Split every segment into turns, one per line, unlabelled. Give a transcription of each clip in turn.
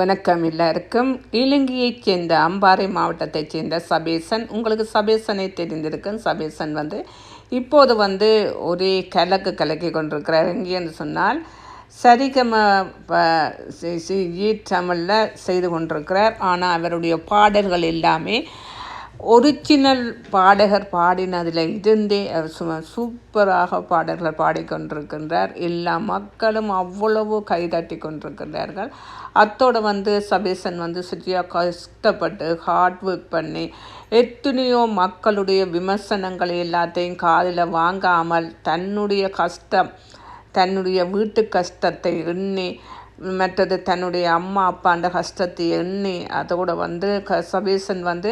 வணக்கம் எல்லாருக்கும். இலங்கையைச் சேர்ந்த அம்பாறை மாவட்டத்தைச் சேர்ந்த சபேசன். உங்களுக்கு சபேசனை தெரிந்திருக்கும். சபேசன் வந்து இப்போது வந்து ஒரே கலக்கு கலக்கி கொண்டிருக்கிறார். எங்கேன்னு சொன்னால் சரிகம ஈ தமிழில் செய்து கொண்டிருக்கிறார். ஆனால் அவருடைய பாடல்கள் எல்லாமே ஒரிஜினல் பாடகர் பாடினதில் இருந்தே அவர் சூப்பராக பாடல்கள் பாடிக்கொண்டிருக்கின்றார். எல்லா மக்களும் அவ்வளவு கைதட்டி கொண்டிருக்கின்றார்கள். அத்தோடு வந்து சபேசன் வந்து சரியாக கஷ்டப்பட்டு ஹார்ட் ஒர்க் பண்ணி எத்தனையோ மக்களுடைய விமர்சனங்களை எல்லாத்தையும் காதில் வாங்காமல் தன்னுடைய கஷ்டம் தன்னுடைய வீட்டு கஷ்டத்தை எண்ணி மற்றது தன்னுடைய அம்மா அப்பா அந்த கஷ்டத்தை எண்ணி அதோட வந்து க சபேசன் வந்து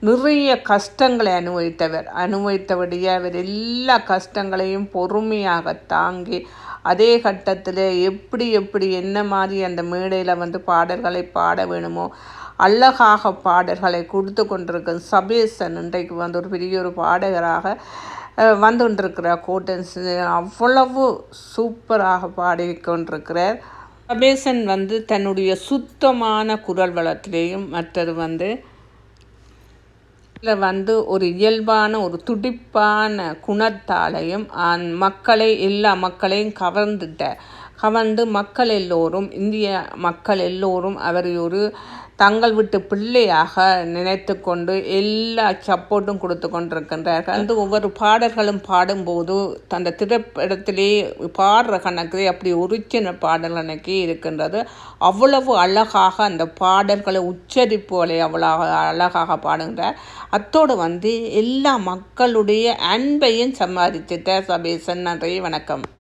நிறைய கஷ்டங்களை அனுபவித்தவர். அனுபவித்தபடியே அவர் எல்லா கஷ்டங்களையும் பொறுமையாக தாங்கி அதே கட்டத்தில் எப்படி எப்படி என்ன மாதிரி அந்த மேடையில் வந்து பாடல்களை பாட வேணுமோ அழகாக பாடல்களை கொடுத்து கொண்டிருக்கும் சபேசன் இன்றைக்கு வந்து ஒரு பெரிய ஒரு பாடகராக வந்து கொண்டிருக்கிறார் கோட்டன்ஸ் அவ்வளவு சூப்பராக பாடி கொண்டிருக்கிறார் சபேசன் வந்து தன்னுடைய சுத்தமான குரல் வளத்திலேயும் மற்றது வந்து இதில் வந்து ஒரு இயல்பான ஒரு துடிப்பான குணத்தாலையும் மக்களை எல்லா மக்களையும் கவர்ந்துட்ட கவர்ந்து மக்கள் எல்லோரும் இந்திய மக்கள் எல்லோரும் அவரை ஒரு தங்கள் விட்டு பிள்ளையாக நினைத்து கொண்டு எல்லா சப்போர்ட்டும் கொடுத்து கொண்டிருக்கின்றார்கள். வந்து ஒவ்வொரு பாடல்களும் பாடும்போது அந்த திரைப்படத்திலே பாடுற கணக்கு அப்படி ஒரிஜினல் பாடல் கணக்கே இருக்கின்றது. அவ்வளவு அழகாக அந்த பாடல்களை உச்சரிப்புகளை அவ்வளோ அழகாக பாடுகின்றார். அத்தோடு வந்து எல்லா மக்களுடைய அன்பையும் சம்பாதிச்சிட்டார் சபேசன் நன்றி வணக்கம்.